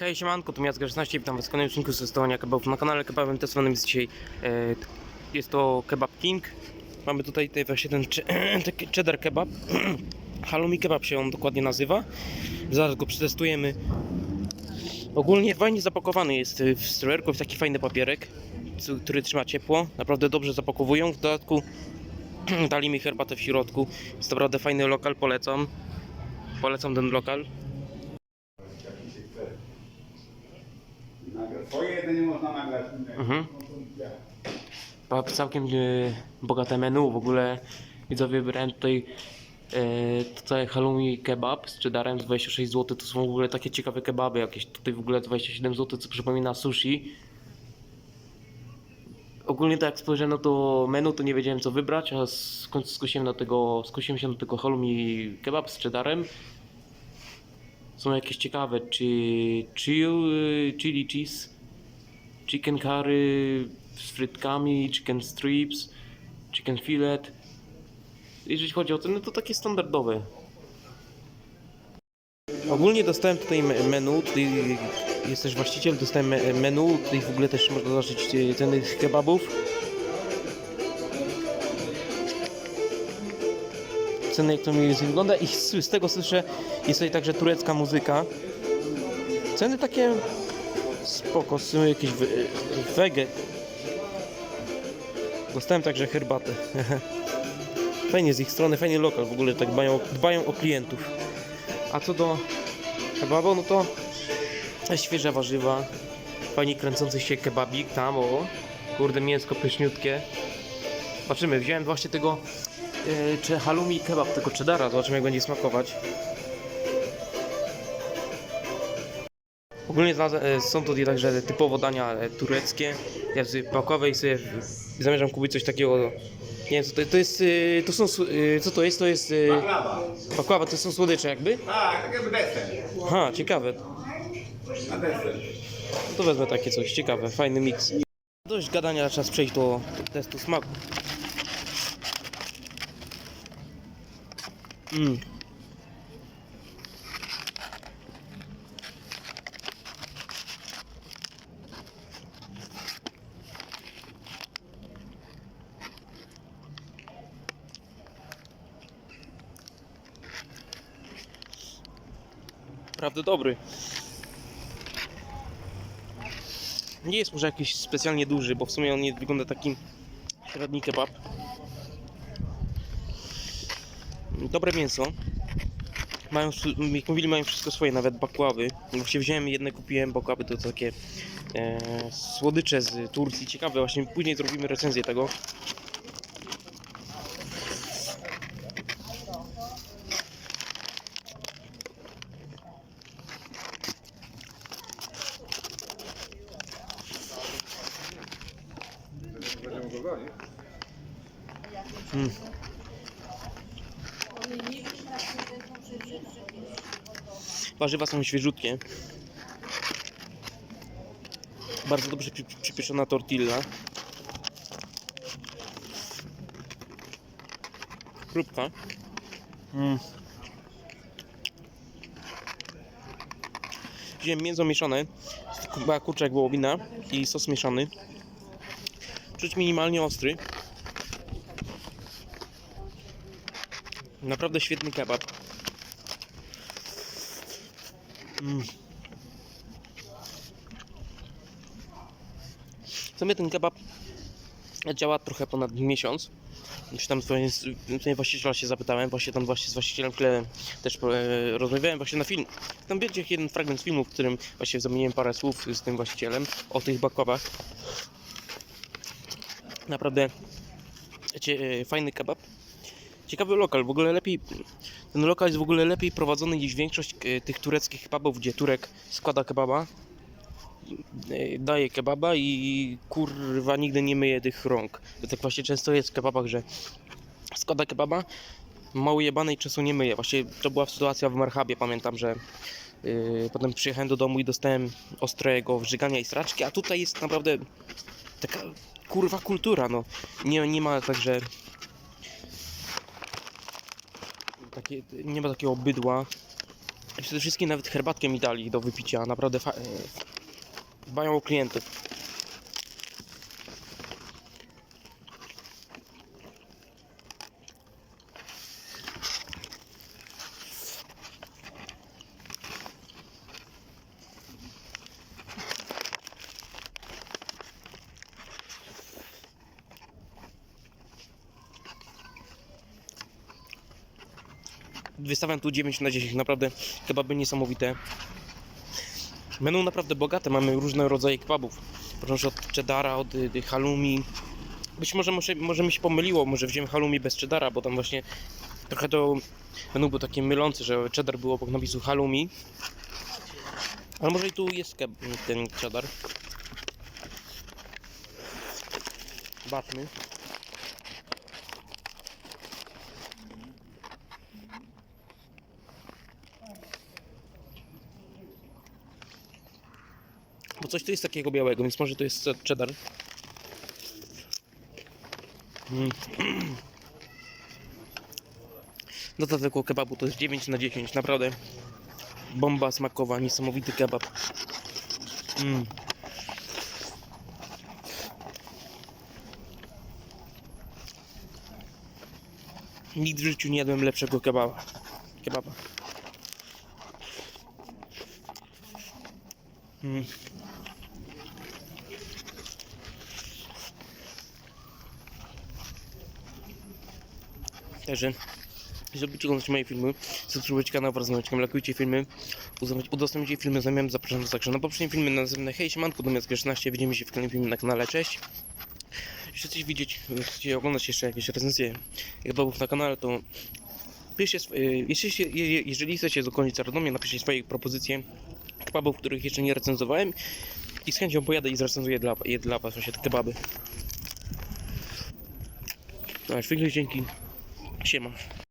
Hej, siemanko, tu Miazga 16, witam was w kolejnym odcinku ze stołania kebabów. Na kanale kebabem testowanym jest dzisiaj e, jest to Kebab King. Mamy tutaj, tutaj właśnie ten cheddar kebab. Halloumi kebab się on dokładnie nazywa. Zaraz go przetestujemy. Ogólnie fajnie zapakowany jest w strojerku w taki fajny papierek który trzyma ciepło, naprawdę dobrze zapakowują. W dodatku dali mi herbatę w środku. Jest naprawdę fajny lokal, polecam. Polecam ten lokal Nagrać. Twoje jedzenie można nagrać. Mhm. Ma całkiem e, bogate menu, w ogóle widzowie wybrałem tutaj e, tutaj halloumi kebab z cheddarem z 26 zł, to są w ogóle takie ciekawe kebaby jakieś, tutaj w ogóle 27 zł, co przypomina sushi. Ogólnie tak jak spojrzałem na to menu, to nie wiedziałem co wybrać, a w końcu skusiłem, na tego, skusiłem się na tego halloumi kebab z cheddarem. Są jakieś ciekawe, czy chill, chili cheese, chicken curry z frytkami, chicken strips, chicken fillet. Jeżeli chodzi o ceny, to takie standardowe. Ogólnie dostałem tutaj me- menu, tutaj jest też właściciel, dostałem me- menu, tutaj w ogóle też można zobaczyć e, ceny kebabów. Ceny jak to mniej więcej wygląda i z, z tego słyszę, jest tutaj także turecka muzyka. Ceny takie spoko, są jakieś we- wege. Dostałem także herbatę. Fajnie z ich strony, fajny lokal w ogóle, tak dbają, dbają o klientów. A co do kebabu, no to świeże warzywa, fajnie kręcący się kebabik tam, o, kurde mięsko pyszniutkie. Zobaczymy, wziąłem właśnie tego yy, czy halloumi kebab, tego cheddara, zobaczymy jak będzie smakować. Ogólnie e, są tutaj także typowo dania e, tureckie. Ja sobie pakowej sobie zamierzam kupić coś takiego. Nie wiem co to, to jest. e, To są. Co to jest? To jest. Baklawa. Paklawa to są słodycze jakby? Tak, tak jakby deser. Aha, ciekawe. Na deser. To wezmę takie coś, ciekawe, fajny miks. Dość gadania, czas przejść do testu smaku. Mm. Naprawdę dobry. Nie jest może jakiś specjalnie duży, bo w sumie on nie wygląda taki średni kebab. Dobre mięso. Mają, jak mówili, mają wszystko swoje, nawet bakławy. Właśnie wziąłem jedne, kupiłem bakławy, to takie e, słodycze z Turcji. Ciekawe, właśnie później zrobimy recenzję tego. Mm. Warzywa są świeżutkie. Bardzo dobrze przy, przypieszona tortilla. Chrupka. Mm. Wziąłem mięso mieszane, kurczak wołowina i sos mieszany. Czuć minimalnie ostry. Naprawdę świetny kebab. Mm. W sumie ten kebab działa trochę ponad miesiąc. Już tam właściciela się zapytałem, właśnie tam właśnie z właścicielem chwilę też e, rozmawiałem właśnie na film. Tam będzie jeden fragment filmu, w którym właśnie zamieniłem parę słów z tym właścicielem o tych bakławach. Naprawdę e, fajny kebab. Ciekawy lokal, w ogóle lepiej. Ten lokal jest w ogóle lepiej prowadzony niż większość e, tych tureckich kebabów, gdzie Turek składa kebaba, e, daje kebaba i kurwa nigdy nie myje tych rąk. To tak właśnie często jest w kebabach, że składa kebaba, mało jebane i czasu nie myje. Właśnie to była sytuacja w Marhabie, pamiętam, że yy, potem przyjechałem do domu i dostałem ostrego wrzygania i straczki, a tutaj jest naprawdę taka kurwa kultura, no. Nie, nie ma także takie, nie ma takiego bydła Przede wszystkim nawet herbatkę mi dali do wypicia. Naprawdę fa- e, dbają o klientów. Wystawiam tu 9 na 10, naprawdę kebaby niesamowite. Będą naprawdę bogate, mamy różne rodzaje kebabów. Począwszy od cheddara, od y, y, halloumi. Być może, może, może mi się pomyliło, może wziąłem halloumi bez cheddara, bo tam właśnie trochę to menu było takie mylące, że cheddar było obok napisu halloumi. Ale może i tu jest keb, ten cheddar. Zobaczmy. Bo coś tu jest takiego białego, więc może to jest cheddar. Mm. Dodatek o kebabu to jest 9 na 10, naprawdę. Bomba smakowa, niesamowity kebab. Mm. Nigdy w życiu nie jadłem lepszego kebaba. Kebaba. Mm. Także, lubicie oglądać moje filmy, subskrybujcie kanał wraz z dzwoneczkiem, lakujcie filmy, udostępniajcie filmy znajomym, zapraszam do także na poprzednim filmie, na następne hej, siemanko, do 16 widzimy się w kolejnym filmie na kanale, cześć. Jeśli chcecie widzieć, chcecie oglądać jeszcze jakieś recenzje kebabów na kanale, to piszcie, y, jeśli, jeżeli chcecie z okolic Radomia, napiszcie swoje propozycje kebabów, których jeszcze nie recenzowałem i z chęcią pojadę i zrecenzuję dla, je dla was właśnie te kebaby. No, dzięki. Siema.